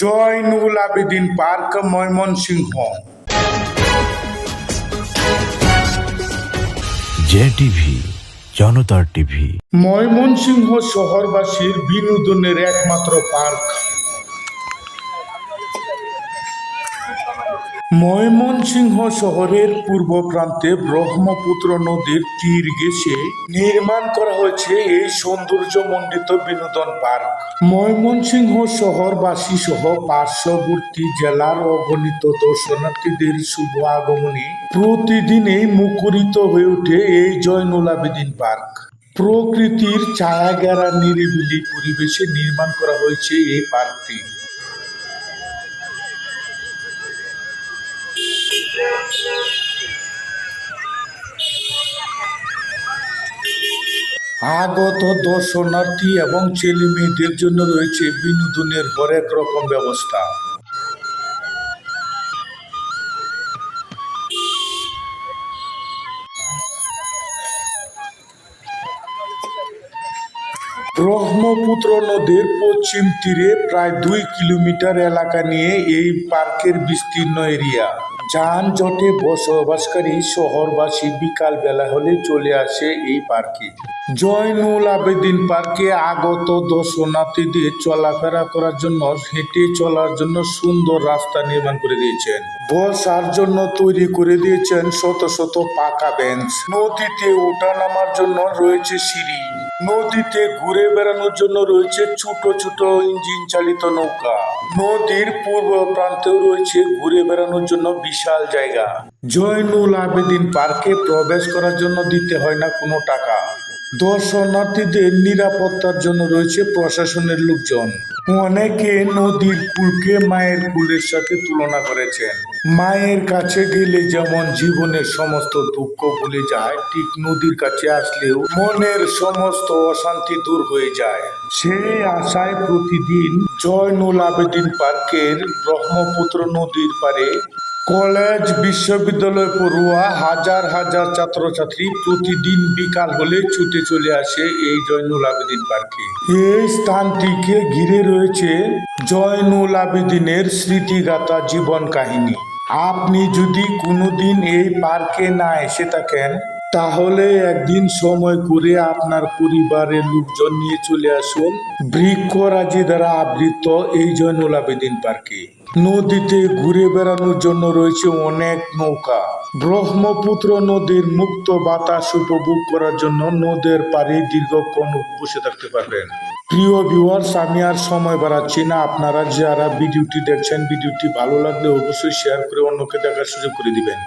Zainul Abedin park Mymensingh. J TV জনতার TV. Mymensingh শহরবাসীর বিনোদনের একমাত্র পার্ক। ময়মনসিংহ শহরের পূর্ব প্রান্তে ব্রহ্মপুত্র নদীর তীর ঘেঁষে নির্মাণ করা হয়েছে এই সৌন্দর্যমণ্ডিত বিনোদন পার্ক। ময়মনসিংহ শহরবাসী সহ পার্শ্ববর্তী জেলার অগণিত দর্শনার্থীদের শুভ আগমনে প্রতিদিনই মুখরিত হয়ে ওঠে এই জয়নুল আবেদিন পার্ক। প্রকৃতির ছায়া গেরা নিরিবিলি পরিবেশে নির্মাণ করা হয়েছে এই পার্কটি। আগত দর্শনার্থী এবং ছেলে মেয়েদের জন্য রয়েছে বিনোদনের হরেক রকম ব্যবস্থা। ব্রহ্মপুত্র নদীর পশ্চিম তীরে প্রায় দুই কিলোমিটার এলাকা নিয়ে এই পার্কের বিস্তীর্ণ এরিয়া। যানজটে বসবাসকারী শহরবাসী বিকাল বেলা হলে চলে আসে এই পার্কে। জয়নুল আবেদিন পার্কে আগত দর্শনার্থীদের চলাফেরা করার জন্য, হেঁটে চলার জন্য সুন্দর রাস্তা নির্মাণ করে দিয়েছেন। বসার জন্য তৈরি করে দিয়েছেন শত শত পাকা বেঞ্চ। নদীতে ওঠা নামার জন্য রয়েছে সিঁড়ি। নদীতে ঘুরে বেড়ানোর জন্য রয়েছে ছোট ছোট ইঞ্জিন চালিত নৌকা। নদীর পূর্ব প্রান্তেও রয়েছে ঘুরে বেড়ানোর জন্য বিশাল জায়গা। জয়নুল আবেদিন পার্কে প্রবেশ করার জন্য দিতে হয় না কোনো টাকা। দর্শনার্থীদের নিরাপত্তার জন্য রয়েছে প্রশাসনের লোকজন। অনেকে নদীর কুলকে মায়ের কুলের সাথে তুলনা করেছেন। মায়ের কাছে গেলে যেমন জীবনের সমস্ত দুঃখ ভুলে যায়, ঠিক নদীর কাছে আসলেও মনের সমস্ত অশান্তি দূর হয়ে যায়। সেই আশায় প্রতিদিন জয়নুল আবেদিন পার্কের ব্রহ্মপুত্র নদীর পারে কলেজ, বিশ্ববিদ্যালয় পড়ুয়া হাজার হাজার ছাত্রছাত্রী প্রতিদিন বিকাল হলে ছুটে চলে আসে এই জয়নুল আবেদিন পার্কে। এই স্থানটিকে ঘিরে রয়েছে জয়নুল আবেদিনের স্মৃতিগাথা জীবন কাহিনী। আপনি যদি কোনোদিন এই পার্কে না এসে থাকেন, তাহলে একদিন সময় করে আপনার পরিবারের লোকজন নিয়ে চলে আসুন বৃক্ষরাজি দ্বারা আবৃত এই জয়নুল আবেদিন পার্কে। নদীতে ঘুরে বেড়ানোর জন্য রয়েছে অনেক নৌকা। ব্রহ্মপুত্র নদীর মুক্ত বাতাস উপভোগ করার জন্য নদীর পাড়ে দীর্ঘক্ষণ বসে থাকতে পারবেন। প্রিয় ভিউয়ার্স আমি আর সময় বাড়াচ্ছি না। আপনারা যারা ভিডিওটি দেখছেন, ভিডিওটি ভালো লাগলে অবশ্যই শেয়ার করে অন্যকে দেখার সুযোগ করে দিবেন।